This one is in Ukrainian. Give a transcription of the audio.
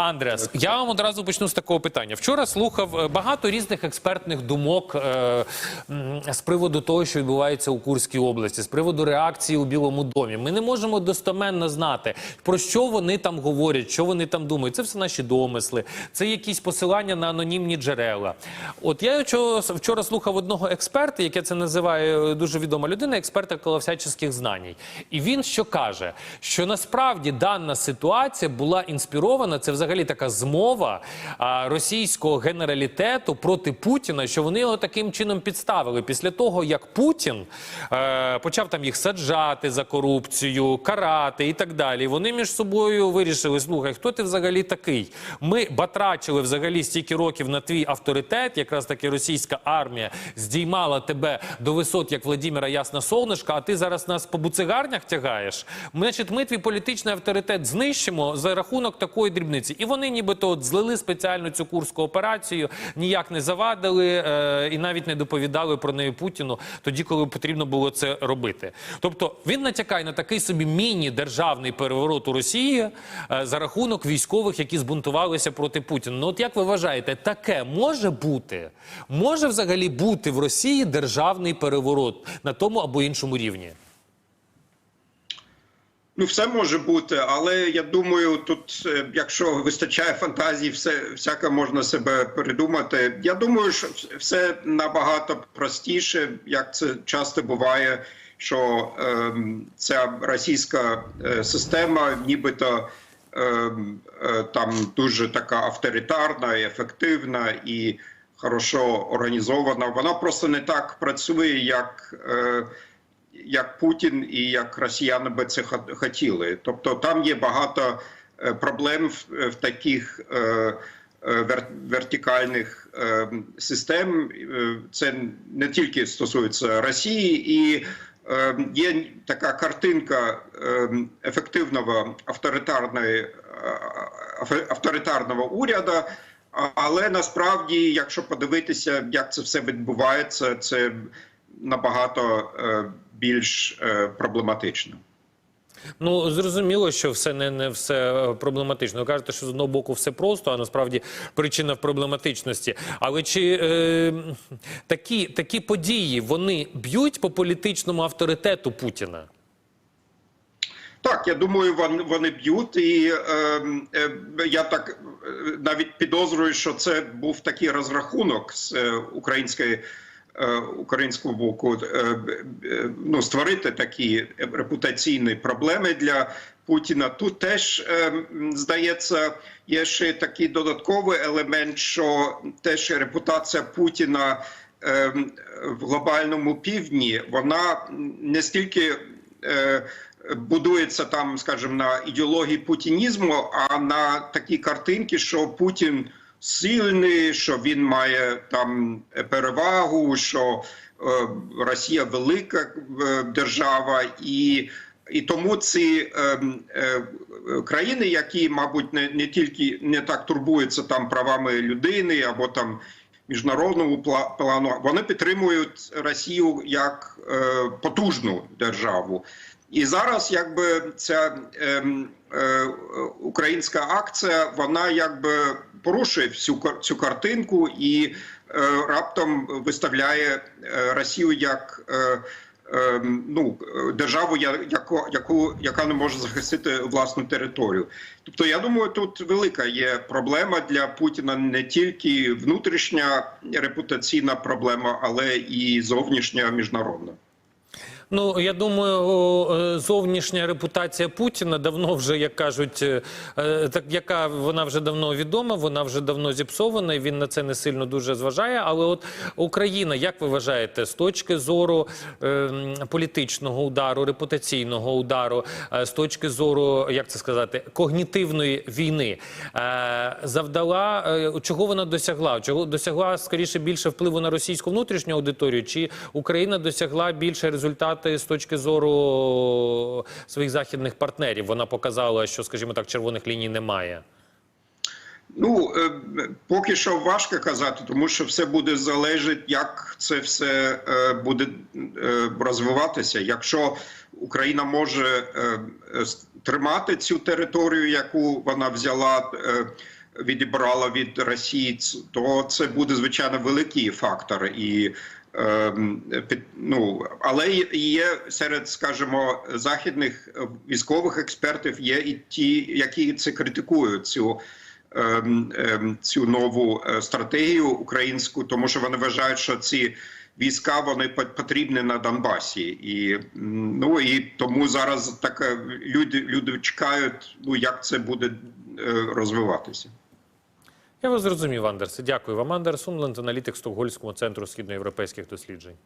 Андреас, я вам одразу почну з такого питання. Вчора слухав е, багато різних експертних думок е, з приводу того, що відбувається у Курській області, з приводу реакції у Білому домі. Ми не можемо достоменно знати, про що вони там говорять, що вони там думають. Це все наші домисли, це якісь посилання на анонімні джерела. От я вчора, слухав одного експерта, яке це називає е, дуже відома людина, експерта колосячських знань. І він що каже, що насправді дана ситуація була інспірована. Це взагалі така змова російського генералітету проти Путіна, що вони його таким чином підставили після того, як Путін е, почав там їх саджати за корупцію, карати і так далі. Вони між собою вирішили: слухай, хто ти взагалі такий? Ми батрачили взагалі стільки років на твій авторитет, якраз таки російська армія здіймала тебе до висот, як Владіміра Ясна Солнишка, а ти зараз нас по буцигарнях тягаєш. Значить, ми твій політичний авторитет знищимо за рахунок такої дрібниці. І вони нібито от злили спеціально цю курську операцію, ніяк не завадили е, і навіть не доповідали про неї Путіну тоді, коли потрібно було це робити. Тобто він натякає на такий собі міні-державний переворот у Росії е, за рахунок військових, які збунтувалися проти Путіна. Ну от як ви вважаєте, таке може бути? Може взагалі бути в Росії державний переворот на тому або іншому рівні? Ну, все може бути, але я думаю, тут, е, якщо вистачає фантазії, все всяке можна себе передумати. Я думаю, що все набагато простіше, як це часто буває, що е, ця російська е, система, нібито е, е, там дуже така авторитарна, і ефективна і хорошо організована. Вона просто не так працює, як. Е, як Путін і як росіяни би це хот- хотіли. Тобто там є багато е, проблем в, в таких е, е, вер, вертикальних систем. Це не тільки стосується Росії, і є така картинка ефективного авторитарної авторитарного уряду. Але насправді, якщо подивитися, як це все відбувається, це набагато більш е, проблематично. Ну зрозуміло, що все не, не все е, проблематично. Ви кажете, що з одного боку все просто, а насправді причина в проблематичності. Але чи е, такі, такі події вони б'ють по політичному авторитету Путіна? Так, я думаю, вони, вони б'ють, і е, е, я так е, навіть підозрюю, що це був такий розрахунок з е, української. Е, Українського боку е, ну створити такі репутаційні проблеми для Путіна. Тут теж е, здається, є ще такий додатковий елемент, що теж репутація Путіна в глобальному півдні вона не стільки. будується там, скажімо, на ідеології путінізму, а на такі картинки, що Путін сильний, що він має там перевагу, що е, Росія велика е, держава, і, і тому ці е, е, країни, які, мабуть, не, не тільки не так турбуються там правами людини або там міжнародному пла- плану, вони підтримують Росію як е, потужну державу. І зараз, якби ця ем, е, українська акція, вона якби порушує всю цю картинку і е, раптом виставляє е, Росію як е, е, ну, державу, я- яку, яку, яка не може захистити власну територію. Тобто, я думаю, тут велика є проблема для Путіна не тільки внутрішня репутаційна проблема, але і зовнішня міжнародна. Ну я думаю, е, зовнішня репутація Путіна давно вже, як кажуть, е, е, так яка вона вже давно відома, вона вже давно зіпсована. і Він на це не сильно дуже зважає. Але от Україна, як ви вважаєте, з точки зору політичного удару, репутаційного удару, з точки зору, як це сказати, когнітивної війни, завдала чого вона досягла? Чого досягла скоріше більше впливу на російську внутрішню аудиторію? Чи Україна досягла більше результати з точки зору своїх західних партнерів? Вона показала, що, скажімо так, червоних ліній немає. Ну е, поки що важко казати, тому що все буде залежати, як це все е, буде е, розвиватися. Якщо Україна може е, е, тримати цю територію, яку вона взяла. е, Відібрала від Росії, то це буде звичайно великий фактор, і під, ну але є- серед, скажімо, західних е, військових експертів є і ті, які це критикують цю ем, ем, цю нову е, стратегію українську, тому що вони вважають, що ці війська вони по- потрібні на Донбасі, і ну і тому зараз так люди, люди чекають, ну як це буде е, розвиватися. Я вас зрозумів, Андерсе. Дякую вам. Андерс Сумленд, аналітик Стокгольмського центру східноєвропейських досліджень.